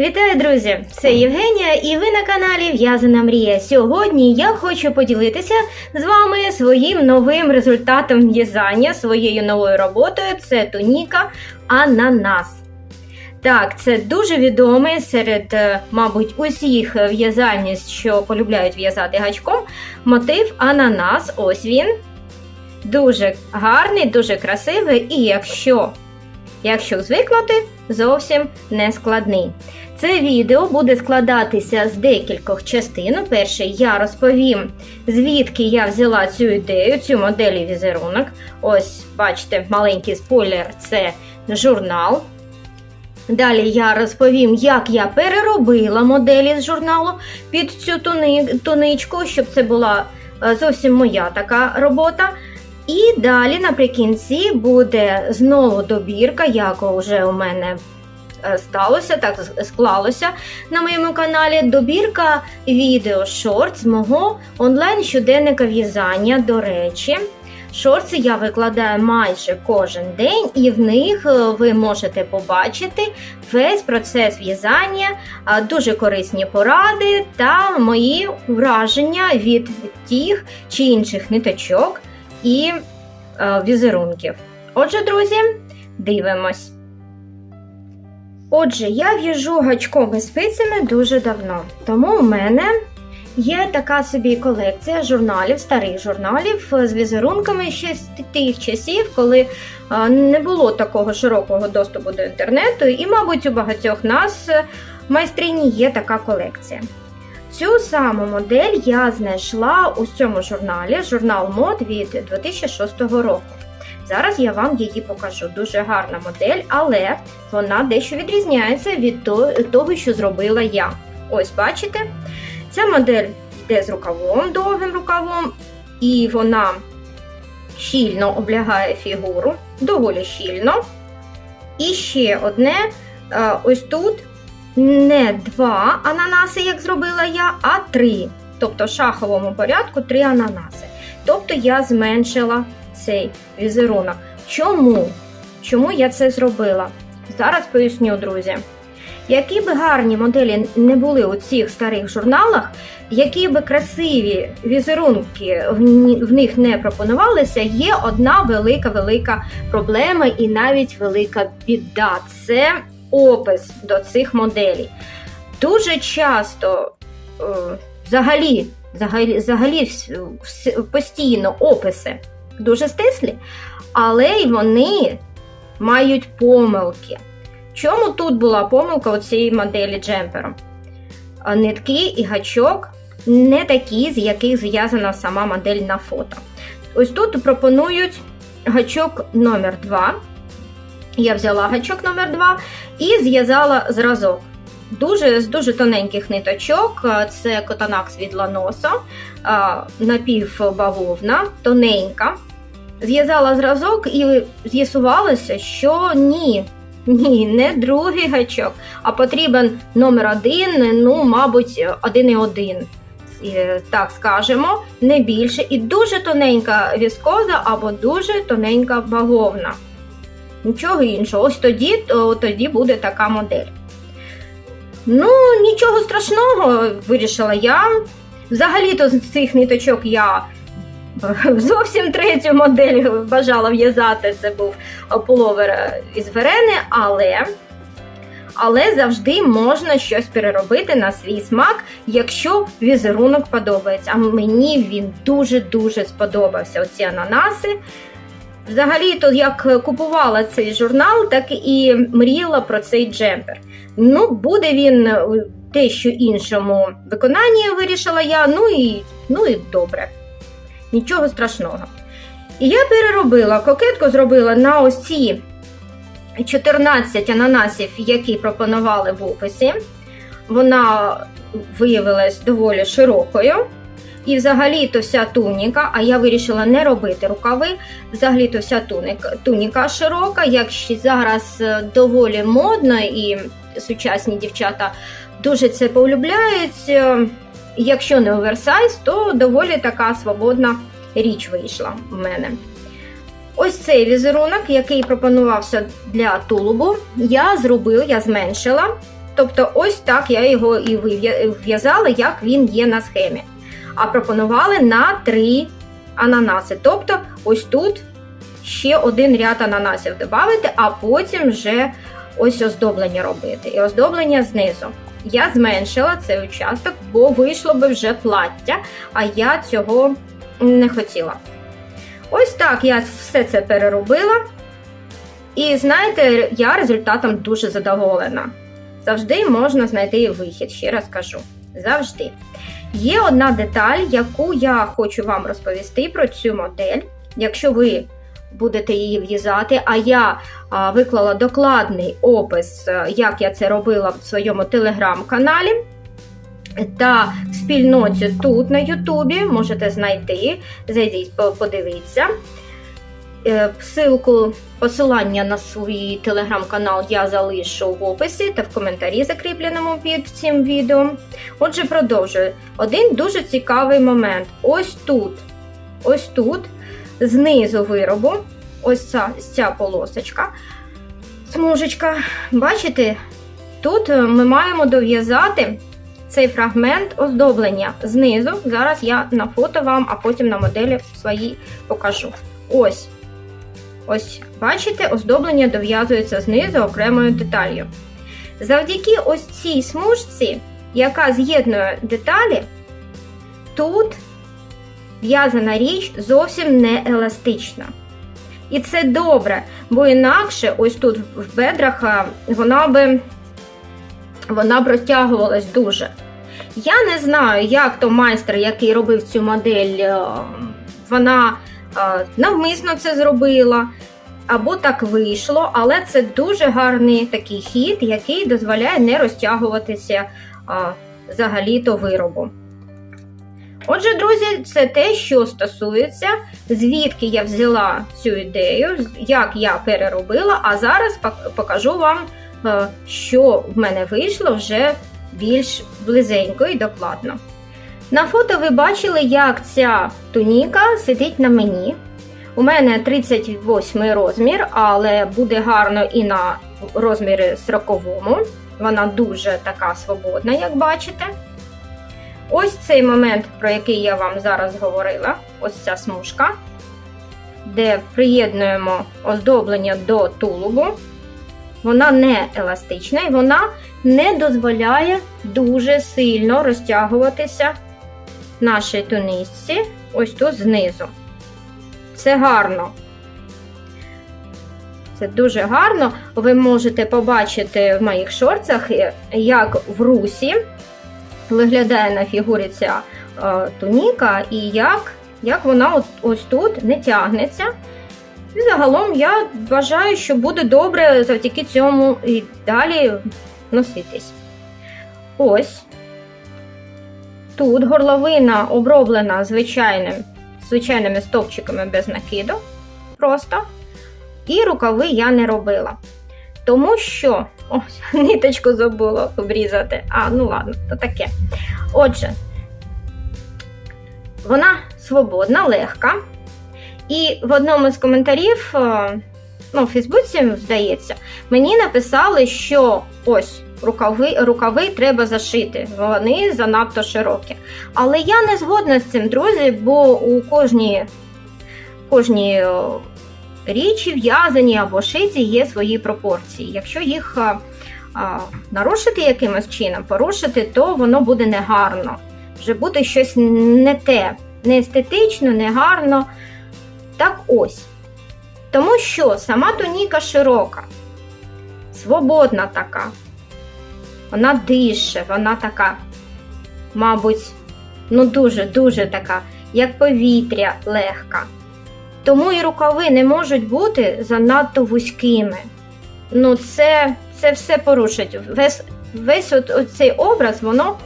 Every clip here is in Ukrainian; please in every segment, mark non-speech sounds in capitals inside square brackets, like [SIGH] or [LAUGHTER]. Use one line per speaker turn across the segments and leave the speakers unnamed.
Вітаю, друзі! Це Євгенія, і ви на каналі В'язана Мрія. Сьогодні я хочу поділитися з вами своїм новим результатом в'язання, своєю новою роботою. Це туніка Ананас. Так, це дуже відомий серед, е, мабуть, усіх в'язальниць, що полюбляють в'язати гачком. Мотив Ананас. Ось він. Дуже гарний, дуже красивий, і якщо Якщо звикнути, зовсім не складний. Це відео буде складатися з декількох частин. Перше, я розповім, звідки я взяла цю ідею, цю модель і візерунок. Ось, бачите, маленький спойлер це журнал. Далі я розповім, як я переробила моделі з журналу під цю туни- туничку, щоб це була е, зовсім моя така робота. І далі наприкінці буде знову добірка, як вже у мене е, сталося, так склалося на моєму каналі. Добірка відео шорт з мого онлайн щоденника в'язання. До речі, шорти я викладаю майже кожен день, і в них е, ви можете побачити весь процес в'язання, дуже корисні поради та мої враження від тих чи інших ниточок і е, візерунків. Отже, друзі, дивимось. Отже, я в'яжу гачком і спицями дуже давно, тому у мене є така собі колекція журналів, старих журналів е, з візерунками ще з тих часів, коли е, не було такого широкого доступу до інтернету, і, мабуть, у багатьох нас е, майстрині є така колекція. Цю саму модель я знайшла у цьому журналі, журнал мод від 2006 року. Зараз я вам її покажу. Дуже гарна модель, але вона дещо відрізняється від того, що зробила я. Ось бачите, ця модель йде з рукавом, довгим рукавом, і вона щільно облягає фігуру, доволі щільно. І ще одне, е, ось тут не два ананаси, як зробила я, а три. Тобто в шаховому порядку три ананаси. Тобто я зменшила цей візерунок. Чому? Чому я це зробила? Зараз поясню, друзі. Які би гарні моделі не були у цих старих журналах, які би красиві візерунки в них не пропонувалися, є одна велика-велика проблема і навіть велика біда. Це опис до цих моделей. Дуже часто, е, взагалі, взагалі, взагалі постійно описи дуже стислі, але й вони мають помилки. Чому тут була помилка у цієї моделі джемперу? Нитки і гачок не такі, з яких зв'язана сама модель на фото. Ось тут пропонують гачок номер 2 Я взяла гачок номер 2 і зв'язала зразок. Дуже з дуже тоненьких ниточок. Це котанакс від ланоса, а, напівбавовна, тоненька. Зв'язала зразок і з'ясувалося, що ні, ні, не другий гачок, а потрібен номер один, ну, мабуть, один і один. Так скажемо, не більше. І дуже тоненька віскоза або дуже тоненька бавовна. Нічого іншого. Ось тоді, то, тоді буде така модель. Ну, нічого страшного, вирішила я. Взагалі-то з цих ниточок я зовсім третю модель бажала в'язати. Це був пуловер із Верени, але, але завжди можна щось переробити на свій смак, якщо візерунок подобається. А мені він дуже-дуже сподобався. Оці ананаси. Взагалі, то як купувала цей журнал, так і мріяла про цей джемпер. Ну, буде він у дещо іншому виконанні, вирішила я. Ну і, ну і добре. Нічого страшного. І я переробила кокетку, зробила на ось ці 14 ананасів, які пропонували в описі. Вона виявилась доволі широкою. І взагалі-то вся туніка, а я вирішила не робити рукави. Взагалі-то вся туніка, туніка широка, як зараз е, доволі модно, і сучасні дівчата дуже це полюбляють. Е, Якщо не оверсайз, то доволі така свободна річ вийшла в мене. Ось цей візерунок, який пропонувався для тулубу, я зробила, я зменшила Тобто, ось так я його і вив'я- як він є на схемі. А пропонували на три ананаси. Тобто, ось тут ще один ряд ананасів додати, а потім вже ось оздоблення робити. І оздоблення знизу. Я зменшила цей участок, бо вийшло би вже плаття, а я цього не хотіла. Ось так я все це переробила. І знаєте, я результатом дуже задоволена. Завжди можна знайти вихід, ще раз кажу. Завжди. Є одна деталь, яку я хочу вам розповісти про цю модель. Якщо ви будете її в'язати, а я виклала докладний опис, е, як я це робила в своєму телеграм-каналі. Та в спільноті тут на Ютубі можете знайти, зайдіть, подивіться. Е, Ссылку, посилання на свій телеграм-канал я залишу в описі та в коментарі, закріпленому під цим відео. Отже, продовжую. Один дуже цікавий момент. Ось тут, ось тут, знизу виробу, ось ця, ця полосочка, смужечка. Бачите, тут е, ми маємо дов'язати цей фрагмент оздоблення знизу. Зараз я на фото вам, а потім на моделі свої покажу. Ось. Ось, бачите, оздоблення дов'язується знизу окремою деталлю. Завдяки ось цій смужці, яка з'єднує деталі, тут в'язана річ зовсім не еластична. І це добре, бо інакше, ось тут в бедрах, вона би вона б розтягувалась дуже. Я не знаю, як то майстер, який робив цю модель, е, вона навмисно це зробила, або так вийшло, але це дуже гарний такий хід, який дозволяє не розтягуватися взагалі-то виробу. Отже, друзі, це те, що стосується, звідки я взяла цю ідею, як я переробила, а зараз покажу вам, е, що в мене вийшло вже більш близенько і докладно. На фото ви бачили, як ця туніка сидить на мені. У мене 38 розмір, але буде гарно і на розмірі 40. Вона дуже така свободна, як бачите. Ось цей момент, про який я вам зараз говорила, ось ця смужка, де приєднуємо оздоблення до тулубу. Вона не еластична і вона не дозволяє дуже сильно розтягуватися нашій туничці ось тут знизу. Це гарно. Це дуже гарно. Ви можете побачити в моїх шорцах, як в русі виглядає на фігурі ця е, туніка, і як, як вона ось тут не тягнеться. І загалом я вважаю, що буде добре завдяки цьому і далі носитись. Ось. Тут горловина оброблена звичайним, звичайними стовпчиками без накиду. Просто. І рукави я не робила. Тому що. Ось, [LAUGHS] ниточку забула обрізати. А, ну ладно, то таке. Отже, вона свободна, легка. І в одному з коментарів, е, ну, в Фейсбуці, здається, мені написали, що ось рукави, рукави треба зашити, вони занадто широкі. Але я не згодна з цим, друзі, бо у кожній, кожній е, річі в'язані або шиті є свої пропорції. Якщо їх а, а, нарушити якимось чином, порушити, то воно буде негарно. Вже буде щось не те, не естетично, не гарно. Так ось. Тому що сама туніка широка, свободна така. Вона дише, вона така, мабуть, ну дуже-дуже така, як повітря легка. Тому і рукави не можуть бути занадто вузькими. Ну, це, це все порушить. Весь, весь от, цей образ воно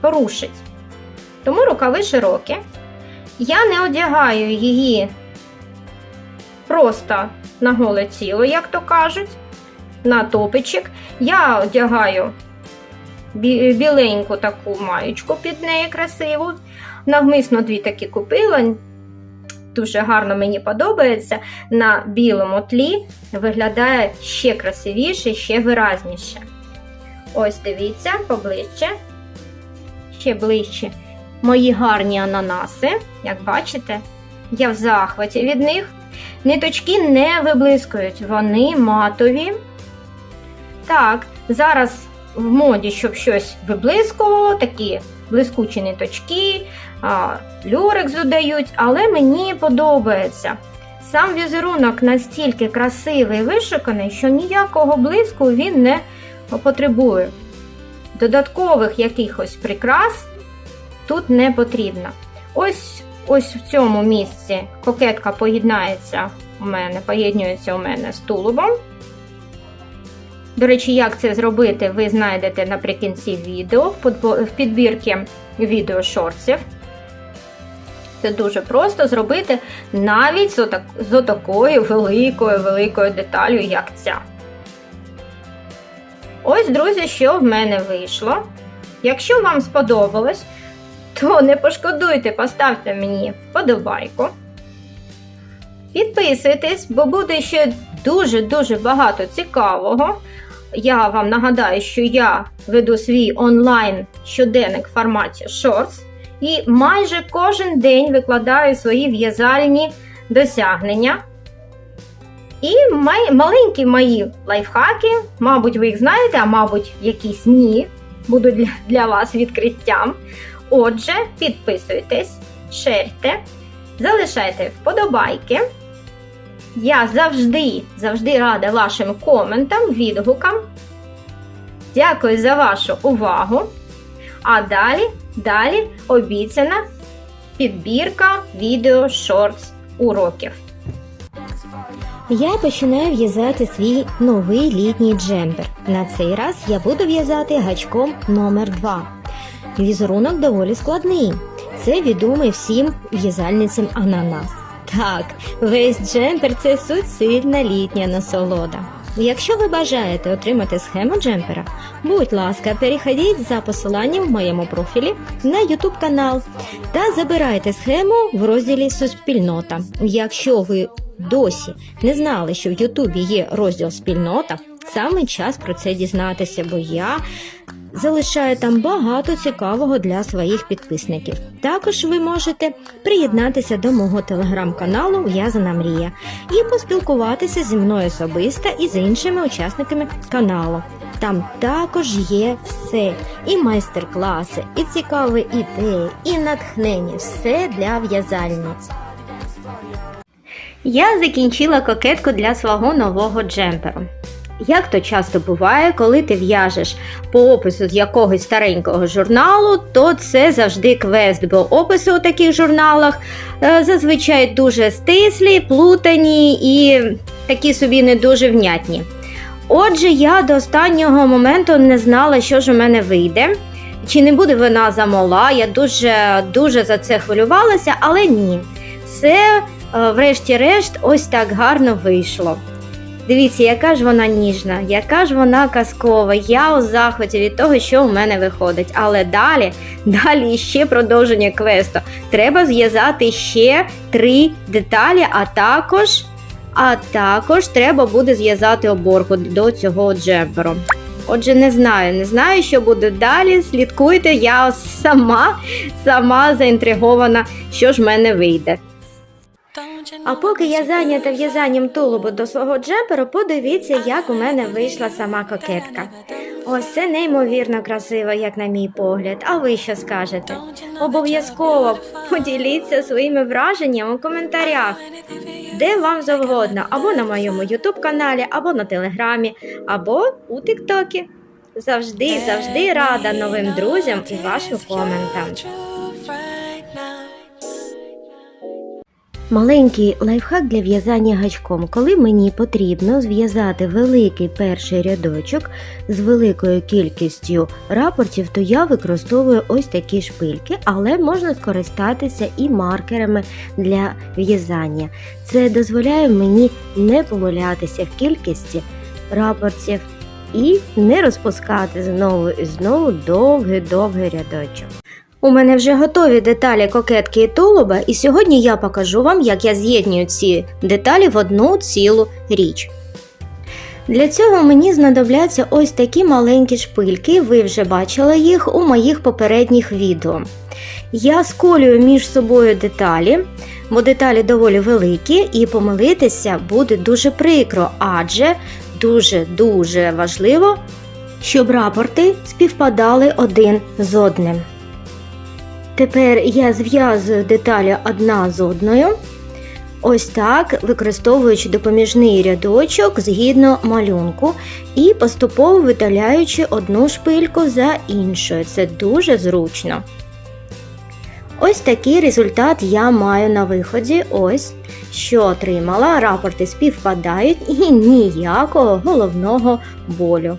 порушить. Тому рукави широкі. Я не одягаю її просто на голе тіло, як то кажуть, на топичок. Я одягаю біленьку таку маєчку під неї красиву. Навмисно дві такі купила. Дуже гарно мені подобається. На білому тлі виглядає ще красивіше, ще виразніше. Ось дивіться, поближче. Ще ближче. Мої гарні ананаси, як бачите, я в захваті від них. Ниточки не виблискують, вони матові. Так, зараз в моді, щоб щось виблискувало, такі блискучі ниточки, люрекс додають, але мені подобається. Сам візерунок настільки красивий і вишуканий, що ніякого блиску він не потребує. Додаткових якихось прикрас тут не потрібно. Ось ось в цьому місці кокетка поєднається у мене, поєднується у мене з тулубом. До речі, як це зробити, ви знайдете наприкінці відео в підбірці відео шорців. Це дуже просто зробити навіть з, отак, з отакою великою великою деталю, як ця. Ось, друзі, що в мене вийшло. Якщо вам сподобалось, то не пошкодуйте, поставте мені вподобайку. Підписуйтесь, бо буде ще дуже-дуже багато цікавого. Я вам нагадаю, що я веду свій онлайн щоденник в форматі Shorts і майже кожен день викладаю свої в'язальні досягнення. І май, маленькі мої лайфхаки, мабуть, ви їх знаєте, а мабуть, якісь ні, будуть для, для вас відкриттям. Отже, підписуйтесь, шерте, залишайте вподобайки. Я завжди, завжди рада вашим коментам, відгукам. Дякую за вашу увагу. А далі, далі обіцяна підбірка відео шортс уроків.
Я починаю в'язати свій новий літній джемпер. На цей раз я буду в'язати гачком номер 2 Візерунок доволі складний. Це відомий всім в'язальницям ананас. Так, весь джемпер це суцільна літня насолода. Якщо ви бажаєте отримати схему джемпера, будь ласка, переходіть за посиланням в моєму профілі на YouTube канал та забирайте схему в розділі Суспільнота. Якщо ви досі не знали, що в Ютубі є розділ спільнота, саме час про це дізнатися, бо я залишаю там багато цікавого для своїх підписників. Також ви можете приєднатися до мого телеграм-каналу В'язана Мрія і поспілкуватися зі мною особисто і з іншими учасниками каналу. Там також є все: і майстер-класи, і цікаві ідеї, і натхнення все для в'язальниць.
Я закінчила кокетку для свого нового джемперу. Як то часто буває, коли ти в'яжеш по опису з якогось старенького журналу, то це завжди квест, бо описи у таких журналах е, зазвичай дуже стислі, плутані і такі собі не дуже внятні. Отже, я до останнього моменту не знала, що ж у мене вийде. Чи не буде вона замала, я дуже дуже за це хвилювалася, але ні. Все, е, врешті-решт, ось так гарно вийшло. Дивіться, яка ж вона ніжна, яка ж вона казкова. Я у захваті від того, що у мене виходить. Але далі, [LAUGHS] далі ще продовження квесту. Треба зв'язати ще три деталі, а також, а також треба буде зв'язати оборку до цього джемперу. Отже, не знаю, не знаю, що буде далі. Слідкуйте, я сама, сама заінтригована, що ж в мене вийде. А поки я зайнята в'язанням тулубу до свого джемперу, подивіться, як у мене вийшла сама кокетка. Ось це неймовірно красиво, як на мій погляд. А ви що скажете? Обов'язково поділіться своїми враженнями у коментарях, де вам завгодно, або на моєму ютуб каналі, або на телеграмі, або у Тіктокі. Завжди, завжди рада новим друзям і вашим коментам.
Маленький лайфхак для в'язання гачком. Коли мені потрібно зв'язати великий перший рядочок з великою кількістю рапортів, то я використовую ось такі шпильки, але можна скористатися і маркерами для в'язання. Це дозволяє мені не помилятися в кількості рапортів і не розпускати знову і знову довгий-довгий рядочок.
У мене вже готові деталі кокетки і тулуба, і сьогодні я покажу вам, як я з'єднюю ці деталі в одну цілу річ.
Для цього мені знадобляться ось такі маленькі шпильки, ви вже бачили їх у моїх попередніх відео. Я сколюю між собою деталі, бо деталі доволі великі, і помилитися буде дуже прикро, адже дуже-дуже важливо, щоб рапорти співпадали один з одним. Тепер я зв'язую деталі одна з одною. Ось так, використовуючи допоміжний рядочок згідно малюнку і поступово видаляючи одну шпильку за іншою. Це дуже зручно. Ось такий результат я маю на виході. Ось що отримала. Рапорти співпадають і ніякого головного болю.